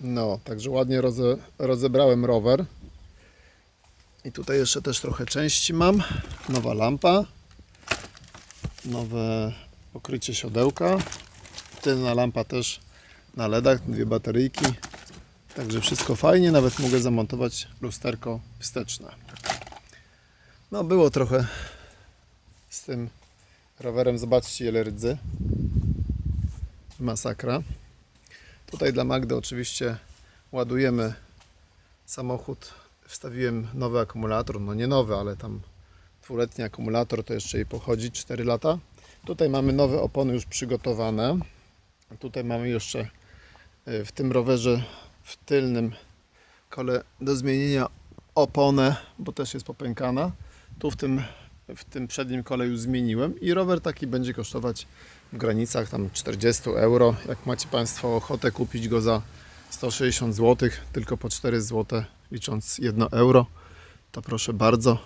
No, także ładnie roze, rozebrałem rower. I tutaj jeszcze też trochę części mam. Nowa lampa. Nowe pokrycie siodełka. Tylna lampa też na LEDach, dwie bateryjki. Także wszystko fajnie, nawet mogę zamontować lusterko wsteczne. No było trochę z tym rowerem, zobaczcie ile rdzy. Masakra. Tutaj dla Magdy oczywiście ładujemy samochód. Wstawiłem nowy akumulator, no nie nowy, ale tam dwuletni akumulator to jeszcze jej pochodzi 4 lata. Tutaj mamy nowe opony już przygotowane. Tutaj mamy jeszcze y, w tym rowerze w tylnym kole do zmienienia oponę, bo też jest popękana. Tu w tym, w tym przednim kole już zmieniłem i rower taki będzie kosztować w granicach tam 40 euro. Jak macie Państwo ochotę kupić go za 160 zł, tylko po 4 zł licząc 1 euro, to proszę bardzo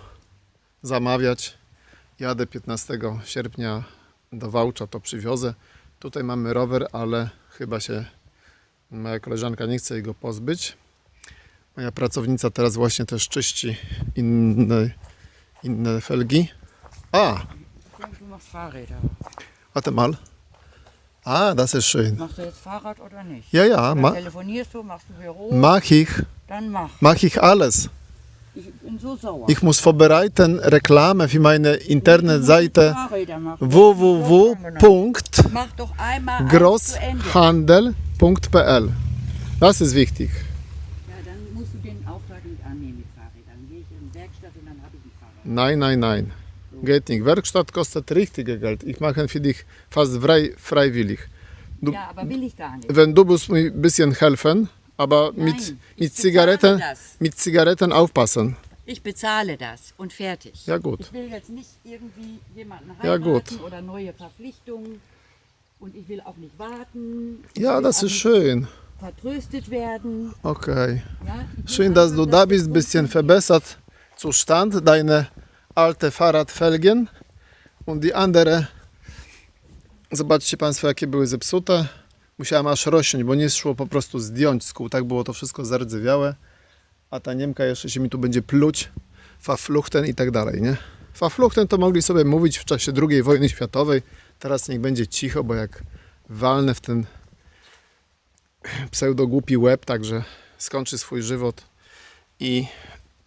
zamawiać. Jadę 15 sierpnia do Wałcza, to przywiozę. Tutaj mamy rower, ale chyba się moja koleżanka nie chce jego pozbyć. Moja pracownica teraz właśnie też czyści inne, inne felgi. A, Warte mal. Ah, das ist schön. Machst du jetzt Fahrrad oder nicht? Ja, ja, ma telefonierst du, machst du Büro? mach ich. Dann mach. Mach ich alles. Ich bin so sauer. Ich muss vorbereiten Reklamę für meine Internetseite alles zu Ende. Das ist wichtig. Ja, dann musst du den Auftrag nicht annehmen mit Fahrrädern. Dann gehe ich in die Werkstatt und dann habe ich ein Fahrrad. Nein, nein, nein. Geht nicht. Werkstatt kostet richtige Geld. Ich mache für dich fast frei, freiwillig. Du- Ja, aber will ich gar nicht. Wenn du musst mir ein bisschen helfen, aber Nein, mit, mit, Zigaretten, das. mit Zigaretten aufpassen. Ich bezahle das und fertig. Ja, gut. Ich will jetzt nicht irgendwie jemanden Ja, heiraten gut. oder neue Verpflichtungen. Und ich will auch nicht warten. Ich Ja, das ist schön. Vertröstet werden. Okay. Ja, Schön, dass einfach, du da bist. Bisschen Kunden- verbessert Zustand. Deine alte Fahrradfelgen und die andere. Zobaczcie Państwo, jakie były zepsute. Musiałem aż rośnąć, bo nie szło po prostu zdjąć z kół. Tak było to wszystko zardzewiałe. A ta Niemka jeszcze się mi tu będzie pluć. Fafluchten i tak dalej, nie? Fafluchten to mogli sobie mówić w czasie II wojny światowej. Teraz niech będzie cicho, bo jak walnę w ten pseudogłupi łeb, także skończy swój żywot i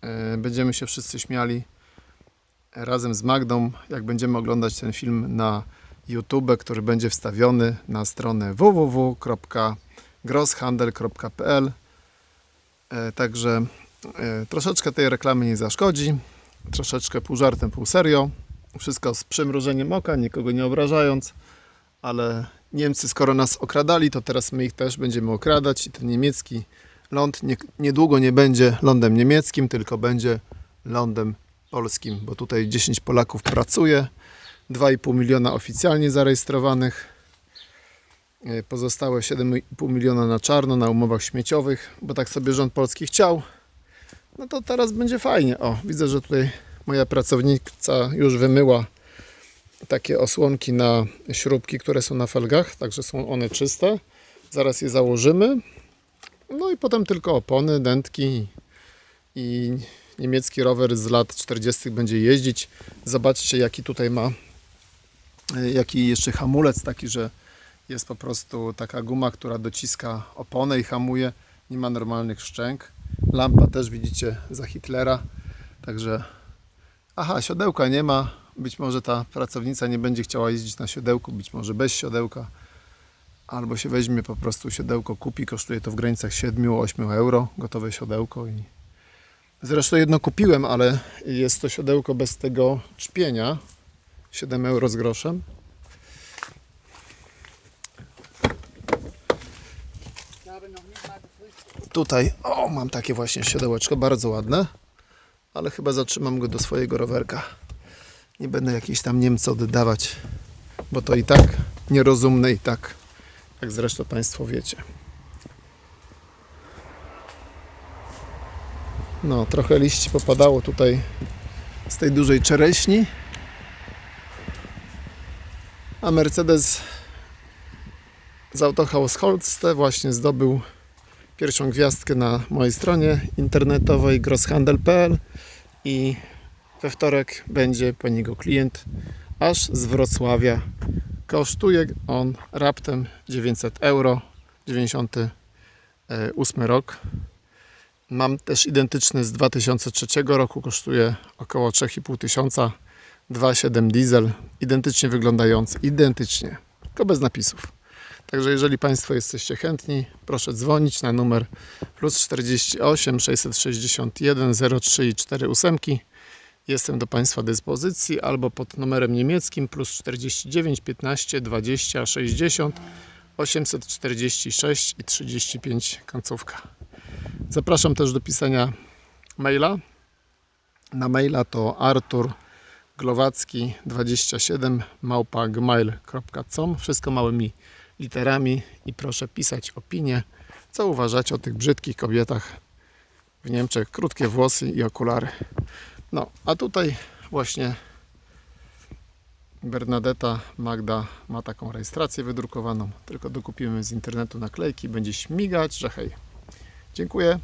e, będziemy się wszyscy śmiali razem z Magdą, jak będziemy oglądać ten film na YouTube, który będzie wstawiony na stronę www.grosshandel.pl e, Także e, troszeczkę tej reklamy nie zaszkodzi, troszeczkę pół żartem, pół serio. Wszystko z przymrużeniem oka, nikogo nie obrażając, ale Niemcy skoro nas okradali, to teraz my ich też będziemy okradać i ten niemiecki ląd nie, niedługo nie będzie lądem niemieckim, tylko będzie lądem polskim, bo tutaj 10 Polaków pracuje, 2,5 miliona oficjalnie zarejestrowanych, e, pozostałe 7,5 miliona na czarno, na umowach śmieciowych, bo tak sobie rząd polski chciał. No to teraz będzie fajnie. O, widzę, że tutaj moja pracownica już wymyła takie osłonki na śrubki, które są na felgach, także są one czyste. Zaraz je założymy. No i potem tylko opony, dętki i niemiecki rower z lat 40. będzie jeździć. Zobaczcie, jaki tutaj ma, e, jaki jeszcze hamulec, taki, że jest po prostu taka guma, która dociska oponę i hamuje. Nie ma normalnych szczęk. Lampa też widzicie za Hitlera. Także, aha, siodełka nie ma. Być może ta pracownica nie będzie chciała jeździć na siodełku, być może bez siodełka. Albo się weźmie po prostu siodełko, kupi, kosztuje to w granicach 7-8 euro, gotowe siodełko. I... Zresztą jedno kupiłem, ale jest to siodełko bez tego czpienia, 7 euro z groszem. Tutaj, o, mam takie właśnie siodełeczko, bardzo ładne, ale chyba zatrzymam go do swojego rowerka. Nie będę jakiejś tam Niemcy oddawać, bo to i tak nierozumne i tak, jak zresztą Państwo wiecie. No, trochę liści popadało tutaj z tej dużej czereśni. A Mercedes z Autohaus Holste właśnie zdobył pierwszą gwiazdkę na mojej stronie internetowej grosshandel.pl i we wtorek będzie po niego klient aż z Wrocławia. Kosztuje on raptem 900 euro, 98 rok. Mam też identyczny z 2003 roku, kosztuje około 3,5 tysiąca. 2.7 diesel, identycznie wyglądający, identycznie, tylko bez napisów. Także jeżeli Państwo jesteście chętni, proszę dzwonić na numer plus 48 661 03 i 48. Jestem do Państwa dyspozycji albo pod numerem niemieckim plus 49 15 20 60 846 i 35 końcówka. Zapraszam też do pisania maila. Na maila to Artur Glowacki 27 małpa gmail.com Wszystko małymi literami i proszę pisać opinię, co uważacie o tych brzydkich kobietach w Niemczech. Krótkie włosy i okulary. No, a tutaj właśnie Bernadetta Magda ma taką rejestrację wydrukowaną. Tylko dokupimy z internetu naklejki, będzie śmigać, że hej. Dziękuję.